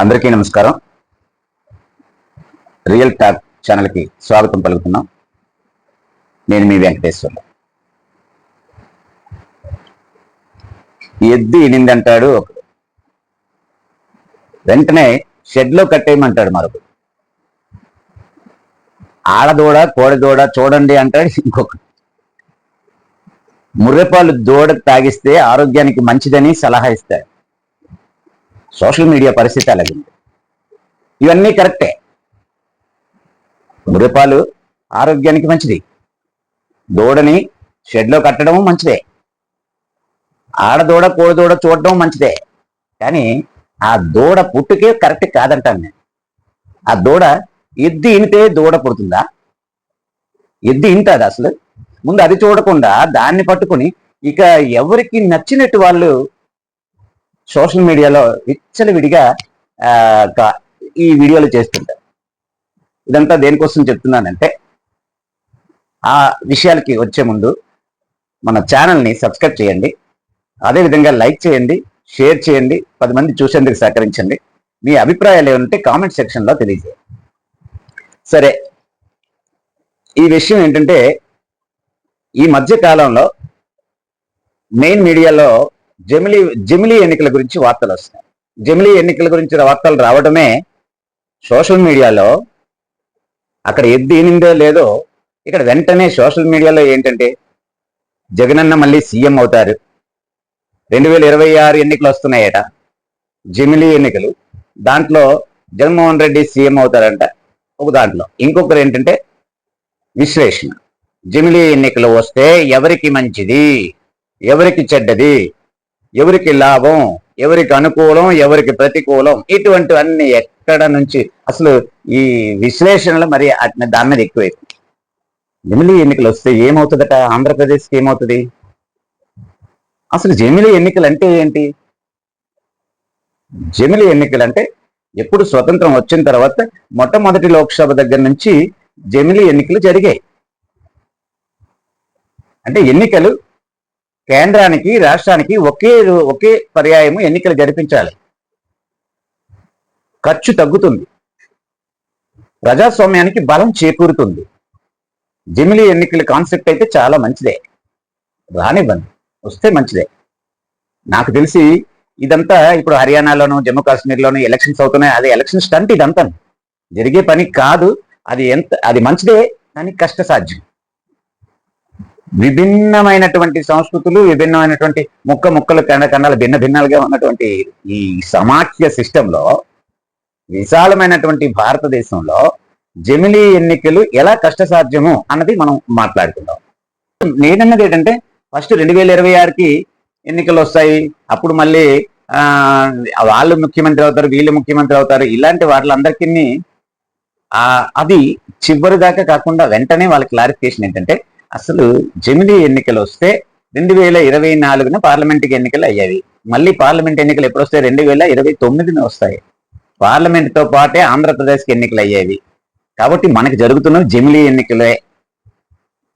అందరికీ నమస్కారం. Real talk ఛానల్కి స్వాగతం పలుకుతున్నాం. నేను మీ వెంకటేశ్వర్ ఎద్దు ఇనిందంటాడు ఒకడు వెంటనే షెడ్లో కట్టేయమంటాడు మరొకడు. ఆడదూడ కోడదూడ చూడండి అంటాడు ఇంకొకడు. ముర్రెపాలు దూడ తాగిస్తే ఆరోగ్యానికి మంచిదని సలహా ఇస్తాడు. సోషల్ మీడియా పరిస్థితి అలాగింది. ఉంది. ఇవన్నీ కరెక్టే. మురిపాలు ఆరోగ్యానికి మంచిది. దూడని షెడ్లో కట్టడం మంచిదే. ఆడదూడ కోడదూడ చూడడం మంచిదే. కానీ ఆ దూడ పుట్టుకే కరెక్ట్ కాదంటాను నేను. ఆ దూడ ఎద్దు ఇంటే దూడ పుడుతుందా? ఎద్దు ఇంటది అసలు? ముందు అది చూడకుండా దాన్ని పట్టుకుని ఇక ఎవరికి నచ్చినట్టు వాళ్ళు సోషల్ మీడియాలో విచ్చలవిడిగా ఈ వీడియోలు చేస్తుంటారు. ఇదంతా దేనికోసం చెప్తున్నానంటే ఆ విషయాలకి వచ్చే ముందు మన ఛానల్ని సబ్స్క్రైబ్ చేయండి. అదేవిధంగా లైక్ చేయండి షేర్ చేయండి పది మంది చూసేందుకు సహకరించండి. మీ అభిప్రాయాలు ఏమంటే కామెంట్ సెక్షన్లో తెలియజేయండి. సరే ఈ విషయం ఏంటంటే ఈ మధ్య కాలంలో మెయిన్ మీడియాలో జమిలీ జమిలీ ఎన్నికల గురించి వార్తలు వస్తాయి. జమిలీ ఎన్నికల గురించి వార్తలు రావడమే సోషల్ మీడియాలో అక్కడ ఎద్దు ఈనిందో లేదో ఇక్కడ వెంటనే సోషల్ మీడియాలో ఏంటంటే జగనన్న మళ్ళీ సీఎం అవుతారు. రెండు వేల ఇరవై ఆరు ఎన్నికలు వస్తున్నాయట జమిలీ ఎన్నికలు. దాంట్లో జగన్మోహన్ రెడ్డి సీఎం అవుతారంట ఒక దాంట్లో. ఇంకొకరు ఏంటంటే విశ్లేషణ. జమిలీ ఎన్నికలు వస్తే ఎవరికి మంచిది? ఎవరికి చెడ్డది? ఎవరికి లాభం ఎవరికి అనుకూలం ఎవరికి ప్రతికూలం ఇటువంటివన్నీ ఎక్కడ నుంచి? అసలు ఈ విశ్లేషణలు మరి అట్- దాని మీద ఎక్కువ. జమిలీ ఎన్నికలు వస్తే ఏమవుతుందట? ఆంధ్రప్రదేశ్కి ఏమవుతుంది? అసలు జమిలీ ఎన్నికలు అంటే ఏంటి? జమిలీ ఎన్నికలు అంటే ఎప్పుడు స్వతంత్రం వచ్చిన తర్వాత మొట్టమొదటి లోక్సభ దగ్గర నుంచి జమిలీ ఎన్నికలు జరిగాయి. అంటే ఎన్నికలు కేంద్రానికి రాష్ట్రానికి ఒకే ఒకే పర్యాయము ఎన్నికలు జరిపించాలి. ఖర్చు తగ్గుతుంది. ప్రజాస్వామ్యానికి బలం చేకూరుతుంది. జిమిలి ఎన్నికల కాన్సెప్ట్ అయితే చాలా మంచిదే. రానివ్వండి. వస్తే మంచిదే. నాకు తెలిసి ఇదంతా ఇప్పుడు హర్యానాలోను జమ్మూ కాశ్మీర్లోను ఎలక్షన్స్ అవుతున్నాయి. అది ఎలక్షన్ స్టంట్ ఇదంతా. జరిగే పని కాదు. అది ఎంత అది మంచిదే కానీ కష్టసాధ్యం. విభిన్నమైనటువంటి సంస్కృతులు విభిన్నమైనటువంటి ముక్క ముక్కలు కండ కండాలు భిన్న భిన్నాలుగా ఉన్నటువంటి ఈ సమాఖ్య సిస్టంలో విశాలమైనటువంటి భారతదేశంలో జమిలీ ఎన్నికలు ఎలా కష్టసాధ్యము అన్నది మనం మాట్లాడుకుందాం. నేనన్నది ఏంటంటే ఫస్ట్ రెండు వేల ఇరవై ఆరుకి ఎన్నికలు వస్తాయి అప్పుడు మళ్ళీ వాళ్ళు ముఖ్యమంత్రి అవుతారు వీళ్ళు ముఖ్యమంత్రి అవుతారు ఇలాంటి వాళ్ళందరికీ అది చివరి దాకా కాకుండా వెంటనే వాళ్ళ క్లారిఫికేషన్ ఏంటంటే అసలు జమిలీ ఎన్నికలు వస్తే రెండు వేల ఇరవై నాలుగున పార్లమెంట్కి ఎన్నికలు అయ్యాయి మళ్ళీ పార్లమెంట్ ఎన్నికలు ఎప్పుడు వస్తాయి రెండు వేల ఇరవై తొమ్మిదిన వస్తాయి. పార్లమెంట్తో పాటే ఆంధ్రప్రదేశ్కి ఎన్నికలు అయ్యేవి కాబట్టి మనకి జరుగుతున్న జమిలీ ఎన్నికలే.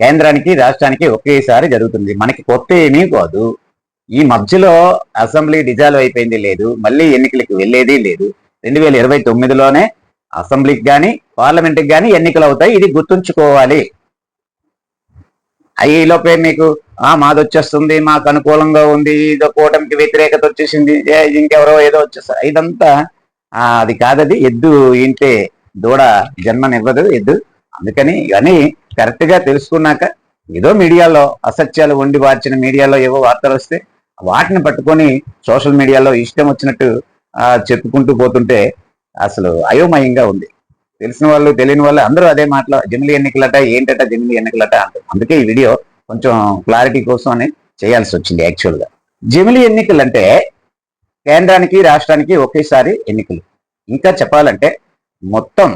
కేంద్రానికి రాష్ట్రానికి ఒకేసారి జరుగుతుంది. మనకి కొత్త ఏమీ కాదు. ఈ మధ్యలో అసెంబ్లీ డిజాల్వ్ అయిపోయింది లేదు. మళ్ళీ ఎన్నికలకు వెళ్ళేది లేదు. రెండు వేల ఇరవై తొమ్మిదిలోనే అసెంబ్లీకి కానీ పార్లమెంట్కి కానీ ఎన్నికలు అవుతాయి ఇది గుర్తుంచుకోవాలి. ఈ లోపే మీకు ఆ మాది వచ్చేస్తుంది మాకు అనుకూలంగా ఉంది ఇదో కూటమికి వ్యతిరేకత వచ్చేసింది ఏ, ఇంకెవరో ఏదో వచ్చేస్తారు ఇదంతా అది కాదది ఎద్దు ఇంటే దూడ జన్మనివ్వదు ఎద్దు. అందుకని ఇవన్నీ కరెక్ట్గా తెలుసుకున్నాక ఏదో మీడియాలో అసత్యాలు వండి వార్చిన మీడియాలో ఏవో వార్తలు వస్తే వాటిని పట్టుకొని సోషల్ మీడియాలో ఇష్టం వచ్చినట్టు చెప్పుకుంటూ పోతుంటే అసలు అయోమయంగా ఉంది. తెలిసిన వాళ్ళు తెలియని వాళ్ళు అందరూ అదే మాటలో జమిలీ ఎన్నికలట ఏంటట జమిలీ ఎన్నికలట అంటారు అందుకే ఈ వీడియో కొంచెం క్లారిటీ కోసం అని చేయాల్సి వచ్చింది యాక్చువల్గా. జమిలీ ఎన్నికలు అంటే కేంద్రానికి రాష్ట్రానికి ఒకేసారి ఎన్నికలు. ఇంకా చెప్పాలంటే మొత్తం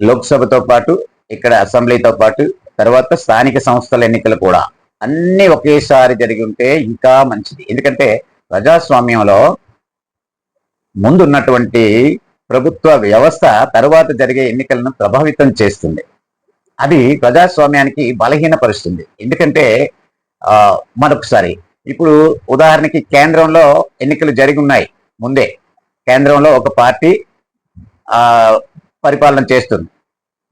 లోక్సభతో పాటు ఇక్కడ అసెంబ్లీతో పాటు తర్వాత స్థానిక సంస్థల ఎన్నికలు కూడా అన్ని ఒకేసారి జరిగి ఉంటే ఇంకా మంచిది. ఎందుకంటే ప్రజాస్వామ్యంలో ముందున్నటువంటి ప్రభుత్వ వ్యవస్థ తరువాత జరిగే ఎన్నికలను ప్రభావితం చేస్తుంది. అది ప్రజాస్వామ్యానికి బలహీనపరుస్తుంది. ఎందుకంటే మరొకసారి ఇప్పుడు ఉదాహరణకి కేంద్రంలో ఎన్నికలు జరిగి ఉన్నాయి ముందే. కేంద్రంలో ఒక పార్టీ పరిపాలన చేస్తుంది.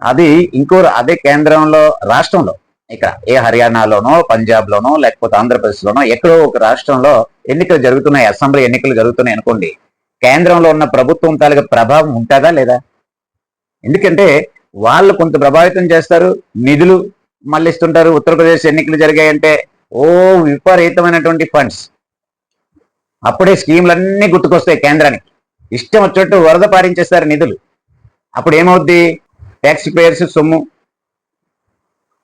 అది ఇంకో అదే కేంద్రంలో రాష్ట్రంలో ఇక్కడ ఏ హర్యానాలోనో పంజాబ్లోనో లేకపోతే ఆంధ్రప్రదేశ్లోనో ఎక్కడో ఒక రాష్ట్రంలో ఎన్నికలు జరుగుతున్నాయి అసెంబ్లీ ఎన్నికలు జరుగుతున్నాయి అనుకోండి. కేంద్రంలో ఉన్న ప్రభుత్వం తాలూకా ప్రభావం ఉంటుందా లేదా? ఎందుకంటే వాళ్ళు కొంత ప్రభావితం చేస్తారు నిధులు మళ్ళిస్తుంటారు ఉత్తరప్రదేశ్ ఎన్నికలు జరిగాయంటే ఓ విపరీతమైనటువంటి ఫండ్స్. అప్పుడే స్కీములన్నీ గుర్తుకొస్తాయి కేంద్రానికి. ఇష్టం వచ్చినట్టు వరద పారించేస్తారు నిధులు. అప్పుడు ఏమవుద్ది? ట్యాక్స్ పేయర్స్ సొమ్ము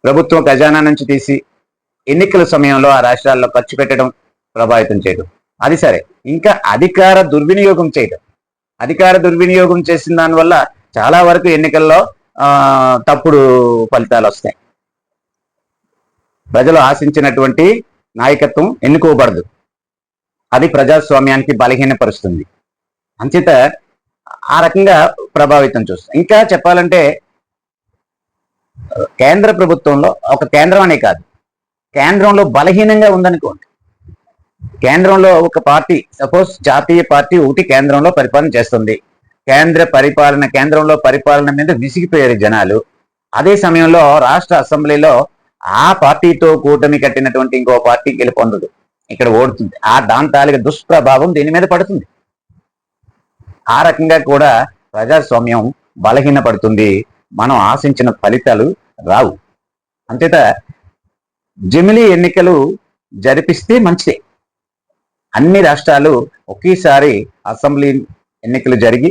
ప్రభుత్వం ఖజానా నుంచి తీసి ఎన్నికల సమయంలో ఆ రాష్ట్రాల్లో ఖర్చు పెట్టడం ప్రభావితం చేయడం అది సరే. ఇంకా అధికార దుర్వినియోగం చేయడం అధికార దుర్వినియోగం చేసిన దానివల్ల చాలా వరకు ఎన్నికల్లో తప్పుడు ఫలితాలు వస్తాయి. ప్రజలు ఆశించినటువంటి నాయకత్వం ఎన్నుకోబడదు. అది ప్రజాస్వామ్యానికి బలహీనపరుస్తుంది. అంచేత ఆ రకంగా ప్రభావితం చూస్తుంది. ఇంకా చెప్పాలంటే కేంద్ర ప్రభుత్వంలో ఒక కేంద్రం అనే కాదు. కేంద్రంలో బలహీనంగా ఉందనుకోండి. కేంద్రంలో ఒక పార్టీ సపోజ్ జాతీయ పార్టీ ఒకటి కేంద్రంలో పరిపాలన చేస్తుంది. కేంద్ర పరిపాలన కేంద్రంలో పరిపాలన మీద విసిగిపోయారు జనాలు. అదే సమయంలో రాష్ట్ర అసెంబ్లీలో ఆ పార్టీతో కూటమి కట్టినటువంటి ఇంకో పార్టీ గెలుపొందదు. ఇక్కడ ఓడుతుంది. ఆ దాని దుష్ప్రభావం దీని మీద పడుతుంది. ఆ రకంగా కూడా ప్రజాస్వామ్యం బలహీనపడుతుంది. మనం ఆశించిన ఫలితాలు రావు. అంతేత జమిలీ ఎన్నికలు జరిపిస్తే మంచిదే. అన్ని రాష్ట్రాలు ఒకేసారి అసెంబ్లీ ఎన్నికలు జరిగి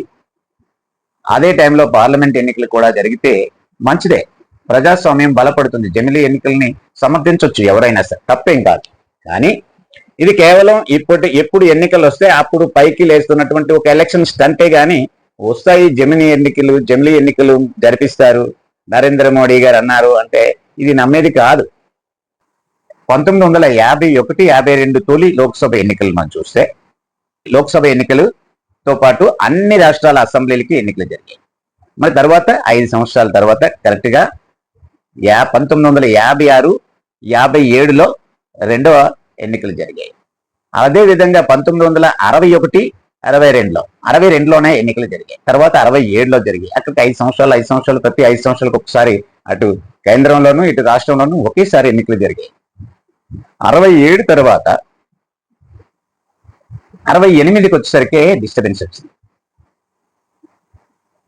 అదే టైంలో పార్లమెంట్ ఎన్నికలు కూడా జరిగితే మంచిదే. ప్రజాస్వామ్యం బలపడుతుంది. జమిలీ ఎన్నికల్ని సమర్థించవచ్చు ఎవరైనా సరే. తప్పేం కాదు. కానీ ఇది కేవలం ఇప్పటి ఎప్పుడు ఎన్నికలు వస్తే అప్పుడు పైకి లేస్తున్నటువంటి ఒక ఎలక్షన్ స్టంటే కానీ వస్తాయి జమిని ఎన్నికలు జమిలీ ఎన్నికలు జరిపిస్తారు. నరేంద్ర మోడీ గారు అన్నారు అంటే ఇది నమ్మేది కాదు. పంతొమ్మిది వందల యాభై ఒకటి యాభై రెండు తొలి లోక్సభ ఎన్నికలు మనం చూస్తే లోక్సభ ఎన్నికలుతో పాటు అన్ని రాష్ట్రాల అసెంబ్లీలకి ఎన్నికలు జరిగాయి. మరి తర్వాత ఐదు సంవత్సరాల తర్వాత కరెక్ట్గా యా పంతొమ్మిది వందల యాభై ఆరు యాభై ఏడులో రెండవ ఎన్నికలు జరిగాయి. అదే విధంగా పంతొమ్మిది వందల అరవై ఒకటి అరవై రెండులో అరవై రెండులోనే ఎన్నికలు జరిగాయి. తర్వాత అరవై ఏడులో జరిగాయి. అక్కడికి ఐదు సంవత్సరాలు ఐదు సంవత్సరాలు ప్రతి ఐదు సంవత్సరాలకు ఒకసారి అటు కేంద్రంలోనూ ఇటు రాష్ట్రంలోనూ ఒకేసారి ఎన్నికలు జరిగాయి. అరవై ఏడు తర్వాత అరవై ఎనిమిదికి వచ్చేసరికి డిస్టర్బెన్స్ వచ్చింది.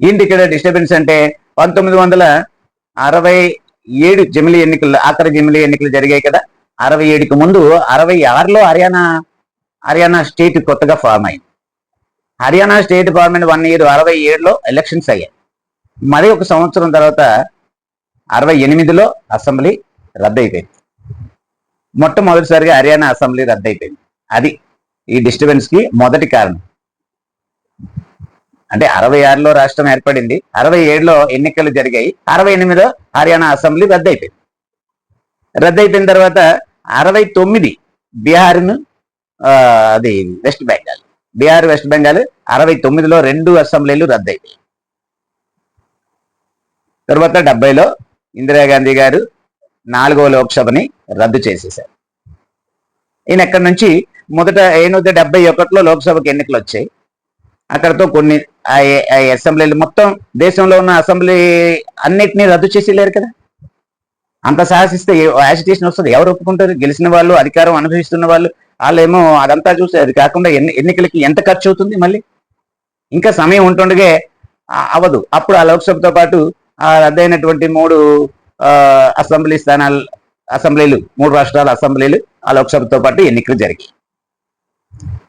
ఏంటి ఇక్కడ డిస్టర్బెన్స్ అంటే? పంతొమ్మిది వందల అరవై ఏడు జమిలీ ఎన్నికలు ఆఖరి జమిలీ ఎన్నికలు జరిగాయి కదా? అరవై ఏడుకి ముందు అరవై ఆరులో హర్యానా హర్యానా స్టేట్ కొత్తగా ఫామ్ అయింది. Haryana state government one year అరవై ఏడులో ఎలక్షన్స్ అయ్యాయి. మరి ఒక సంవత్సరం తర్వాత అరవై ఎనిమిదిలో అసెంబ్లీ రద్దయిపోయింది. మొట్టమొదటిసారిగా హర్యానా అసెంబ్లీ రద్దయిపోయింది. అది ఈ డిస్టర్బెన్స్కి మొదటి కారణం. అంటే అరవై ఆరులో రాష్ట్రం ఏర్పడింది అరవై ఏడులో ఎన్నికలు జరిగాయి అరవై ఎనిమిదిలో హర్యానా అసెంబ్లీ రద్దయిపోయింది. రద్దయిపోయిన తర్వాత అరవై తొమ్మిది బీహార్ను అది వెస్ట్ బెంగాల్ బీహార్ వెస్ట్ బెంగాల్ అరవై తొమ్మిదిలో రెండు అసెంబ్లీలు రద్దయిపోయాయి. తర్వాత డెబ్బైలో ఇందిరాగాంధీ గారు నాలుగవ లోక్సభని రద్దు చేసేశారు. ఈయన ఎక్కడి నుంచి? మొదట ఏనొద్దు డెబ్బై ఒకటిలో లోక్సభకి ఎన్నికలు వచ్చాయి. అక్కడతో కొన్ని ఆ అసెంబ్లీలు మొత్తం దేశంలో ఉన్న అసెంబ్లీ అన్నిటినీ రద్దు చేసి లేరు కదా. అంత సాహసిస్తే యాజిటేషన్ వస్తుంది. ఎవరు ఒప్పుకుంటారు? గెలిచిన వాళ్ళు అధికారం అనుభవిస్తున్న వాళ్ళు వాళ్ళేమో అదంతా చూసి అది కాకుండా ఎన్ని ఎన్నికలకి ఎంత ఖర్చు అవుతుంది మళ్ళీ? ఇంకా సమయం ఉంటుండగే అవదు అప్పుడు ఆ లోక్సభతో పాటు ఆ రద్దయినటువంటి మూడు అసెంబ్లీ స్థానాలు అసెంబ్లీలు మూడు రాష్ట్రాల అసెంబ్లీలు ఆ లోక్సభతో పాటు ఎన్నికలు జరిగాయి.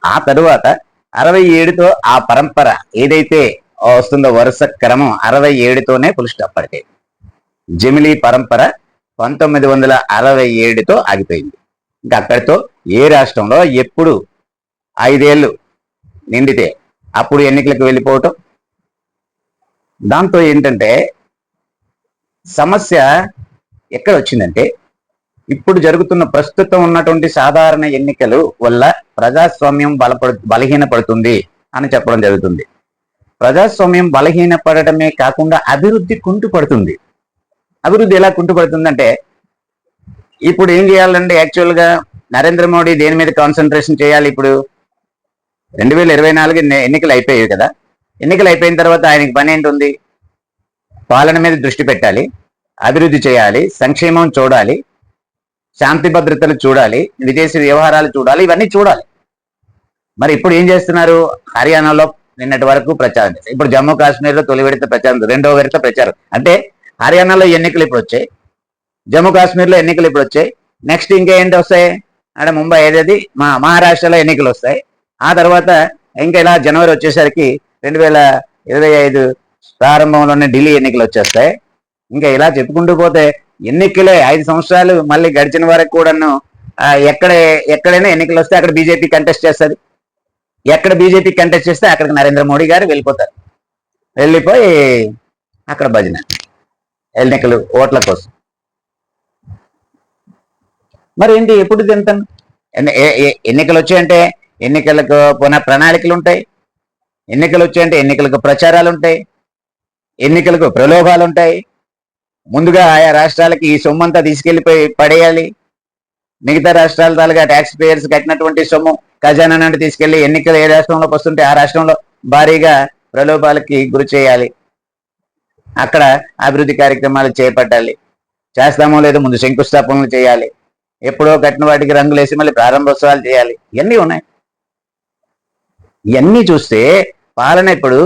ఆ తరువాత అరవై ఏడుతో ఆ పరంపర ఏదైతే వస్తుందో వరుస క్రమం అరవై ఏడుతోనే పుల్ స్టాప్ పడిపోయింది. జమిలీ పరంపర పంతొమ్మిది వందల అరవై ఏడుతో ఆగిపోయింది. ఇంకా అక్కడితో ఏ రాష్ట్రంలో ఎప్పుడు ఐదేళ్ళు నిండితే అప్పుడు ఎన్నికలకు వెళ్ళిపోవటం? దాంతో ఏంటంటే సమస్య ఎక్కడ వచ్చిందంటే ఇప్పుడు జరుగుతున్న ప్రస్తుతం ఉన్నటువంటి సాధారణ ఎన్నికలు వల్ల ప్రజాస్వామ్యం బలపడు బలహీనపడుతుంది అని చెప్పడం జరుగుతుంది. ప్రజాస్వామ్యం బలహీనపడటమే కాకుండా అభివృద్ధి కుంటుపడుతుంది. అభివృద్ధి ఎలా కుంటుపడుతుందంటే ఇప్పుడు ఏం చేయాలంటే యాక్చువల్గా నరేంద్ర మోడీ దేని మీద కాన్సన్ట్రేషన్ చేయాలి ఇప్పుడు? రెండు వేల ఇరవై నాలుగు ఎన్నికలు అయిపోయాయి కదా. ఎన్నికలు అయిపోయిన తర్వాత ఆయనకి పని ఏంటుంది పాలన మీద దృష్టి పెట్టాలి అభివృద్ధి చేయాలి సంక్షేమం చూడాలి శాంతి భద్రతలు చూడాలి విదేశీ వ్యవహారాలు చూడాలి ఇవన్నీ చూడాలి. మరి ఇప్పుడు ఏం చేస్తున్నారు? హర్యానాలో నిన్నటి వరకు ప్రచారం ఇప్పుడు జమ్మూ కాశ్మీర్లో తొలి విడత ప్రచారం రెండో విడత ప్రచారం. అంటే హర్యానాలో ఎన్నికలు ఇప్పుడు వచ్చాయి జమ్మూ కాశ్మీర్లో ఎన్నికలు ఇప్పుడు వచ్చాయి. నెక్స్ట్ ఇంకా ఏంటి వస్తాయి? అంటే ముంబై ఏదేది? మా మహారాష్ట్రలో ఎన్నికలు వస్తాయి. ఆ తర్వాత ఇంకా ఇలా జనవరి వచ్చేసరికి రెండు వేల ఇరవై ఐదు ప్రారంభంలోనే ఢిల్లీ ఎన్నికలు వచ్చేస్తాయి. ఇంకా ఇలా చెప్పుకుంటూ పోతే ఎన్నికలే ఐదు సంవత్సరాలు మళ్ళీ గడిచిన వరకు కూడాను ఎక్కడ ఎక్కడైనా ఎన్నికలు వస్తే అక్కడ బీజేపీ కంటెస్ట్ చేస్తుంది. ఎక్కడ బీజేపీ కంటెస్ట్ చేస్తే అక్కడికి నరేంద్ర మోడీ గారు వెళ్ళిపోతారు. వెళ్ళిపోయి అక్కడ భజన ఎన్నికలు ఓట్ల కోసం. మరి ఏంటి ఎప్పుడు తింటాను ఎన్ని- ఏ- ఎన్నికలు వచ్చాయంటే ఎన్నికలకు పునః ప్రణాళికలు ఉంటాయి. ఎన్నికలు వచ్చాయంటే ఎన్నికలకు ప్రచారాలు ఉంటాయి. ఎన్నికలకు ప్రలోభాలు ఉంటాయి ముందుగా ఆయా రాష్ట్రాలకి ఈ సొమ్ము అంతా తీసుకెళ్ళిపోయి పడేయాలి. మిగతా రాష్ట్రాల తాలుగా ట్యాక్స్ పేయర్స్ కట్టినటువంటి సొమ్ము ఖజానా నుండి తీసుకెళ్ళి ఎన్నికలు ఏ రాష్ట్రంలోకి వస్తుంటే ఆ రాష్ట్రంలో భారీగా ప్రలోభాలకి గురి చేయాలి. అక్కడ అభివృద్ధి కార్యక్రమాలు చేపట్టాలి. చేస్తామో లేదో ముందు శంకుస్థాపనలు చేయాలి. ఎప్పుడో కట్టిన వాటికి రంగులేసి మళ్ళీ ప్రారంభోత్సవాలు చేయాలి. ఇవన్నీ ఉన్నాయి. ఇవన్నీ చూస్తే పాలన ఇప్పుడు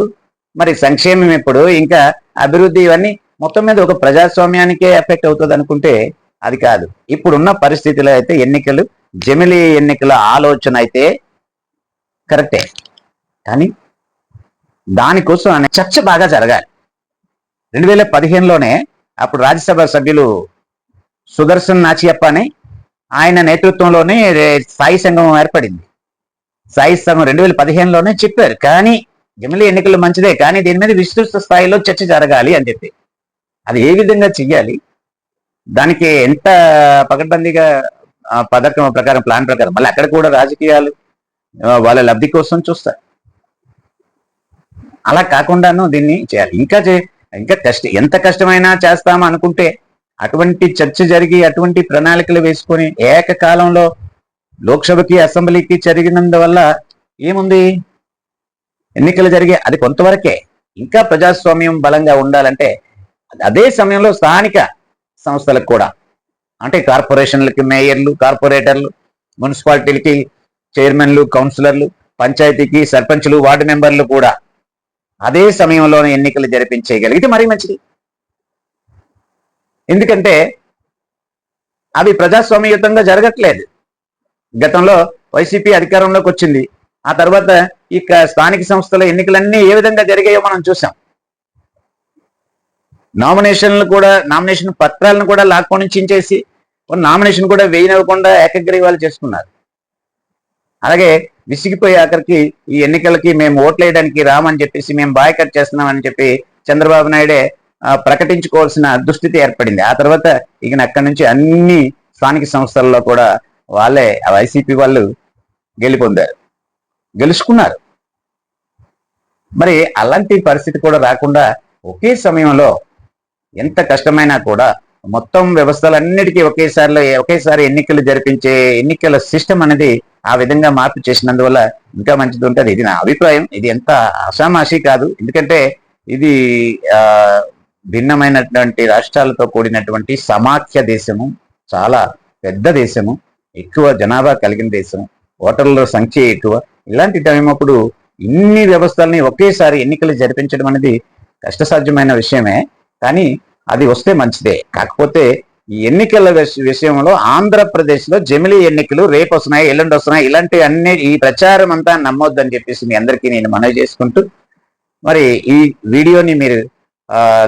మరి సంక్షేమం ఎప్పుడు? ఇంకా అభివృద్ధి ఇవన్నీ మొత్తం మీద ఒక ప్రజాస్వామ్యానికే ఎఫెక్ట్ అవుతుంది అనుకుంటే అది కాదు. ఇప్పుడున్న పరిస్థితిలో అయితే ఎన్నికలు జమిలీ ఎన్నికల ఆలోచన అయితే కరెక్టే. కానీ దానికోసం అనే చర్చ బాగా జరగాలి. రెండు వేల పదిహేనులోనే అప్పుడు రాజ్యసభ సభ్యులు సుదర్శన్ నాచియప్ప అని ఆయన నేతృత్వంలోనే సాయి సంఘం ఏర్పడింది. సాయి సంఘం రెండు వేల పదిహేనులోనే చెప్పారు. కానీ జమిలీ ఎన్నికలు మంచిదే కానీ దీని మీద విస్తృత స్థాయిలో చర్చ జరగాలి అని చెప్పి. అది ఏ విధంగా చెయ్యాలి? దానికి ఎంత పకడ్బందీగా ఆ, పథకం ప్రకారం ప్లాన్ ప్రకారం? మళ్ళీ అక్కడ కూడా రాజకీయాలు వాళ్ళ లబ్ధి కోసం చూస్తారు అలా కాకుండాను దీన్ని చేయాలి. ఇంకా చే- ఇంకా కష్టం ఎంత కష్టమైనా చేస్తాం అనుకుంటే అటువంటి చర్చ జరిగి అటువంటి ప్రణాళికలు వేసుకొని ఏకకాలంలో లోక్సభకి అసెంబ్లీకి జరిగినందువల్ల ఏముంది? ఎన్నికలు జరిగే అది కొంతవరకే. ఇంకా ప్రజాస్వామ్యం బలంగా ఉండాలంటే అదే సమయంలో స్థానిక సంస్థలకు కూడా. అంటే కార్పొరేషన్లకి మేయర్లు కార్పొరేటర్లు మున్సిపాలిటీలకి చైర్మన్లు కౌన్సిలర్లు పంచాయతీకి సర్పంచులు వార్డు మెంబర్లు కూడా అదే సమయంలోనే ఎన్నికలు జరిపించేయగలిగితే మరీ మంచిది. ఎందుకంటే అవి ప్రజాస్వామ్యయుతంగా జరగట్లేదు. గతంలో వైసీపీ అధికారంలోకి వచ్చింది. ఆ తర్వాత ఇక స్థానిక సంస్థల ఎన్నికలన్నీ ఏ విధంగా జరిగాయో మనం చూసాం నామినేషన్లు కూడా నామినేషన్ పత్రాలను కూడా లాక్కొని చించేసి నామినేషన్ కూడా వేయనివ్వకుండా ఏకగ్రీవాలు చేసుకున్నారు. అలాగే విసిగిపోయి ఆఖరికి ఈ ఎన్నికలకి మేము ఓట్లేయడానికి రామని చెప్పేసి మేము బాయ్కట్ చేస్తున్నామని చెప్పి చంద్రబాబు నాయుడే ప్రకటించుకోవాల్సిన దుస్థితి ఏర్పడింది. ఆ తర్వాత ఇక అక్కడి నుంచి అన్ని స్థానిక సంస్థల్లో కూడా వాళ్ళే వైసీపీ వాళ్ళు గెలుపొందారు. గెలుచుకున్నారు. మరి అలాంటి పరిస్థితి కూడా రాకుండా ఒకే సమయంలో ఎంత కష్టమైనా కూడా మొత్తం వ్యవస్థలన్నిటికీ ఒకేసారిలో ఒకేసారి ఎన్నికలు జరిపించే ఎన్నికల సిస్టమ్ అనేది ఆ విధంగా మార్పు చేసినందువల్ల ఇంకా మంచిది ఉంటుంది. ఇది నా అభిప్రాయం. ఇది ఎంత అసామాషి కాదు. ఎందుకంటే ఇది ఆ భిన్నమైనటువంటి రాష్ట్రాలతో కూడినటువంటి సమాఖ్య దేశము. చాలా పెద్ద దేశము. ఎక్కువ జనాభా కలిగిన దేశం. ఓటర్ల సంఖ్య ఎక్కువ. ఇలాంటి టైమప్పుడు ఇన్ని వ్యవస్థల్ని ఒకేసారి ఎన్నికలు జరిపించడం అనేది కష్టసాధ్యమైన విషయమే. కానీ అది వస్తే మంచిదే. కాకపోతే ఈ ఎన్నికల విషయంలో ఆంధ్రప్రదేశ్లో జమిలీ ఎన్నికలు రేపు వస్తున్నాయి ఎల్లుండి వస్తున్నాయి ఇలాంటి అన్ని ఈ ప్రచారం అంతా నమ్మొద్దని చెప్పేసి మీ అందరికీ నేను మనవి చేసుకుంటూ మరి ఈ వీడియోని మీరు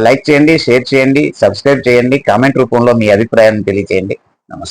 లైక్ చేయండి షేర్ చేయండి సబ్స్క్రైబ్ చేయండి కామెంట్ రూపంలో మీ అభిప్రాయాన్ని తెలియజేయండి నమస్తే.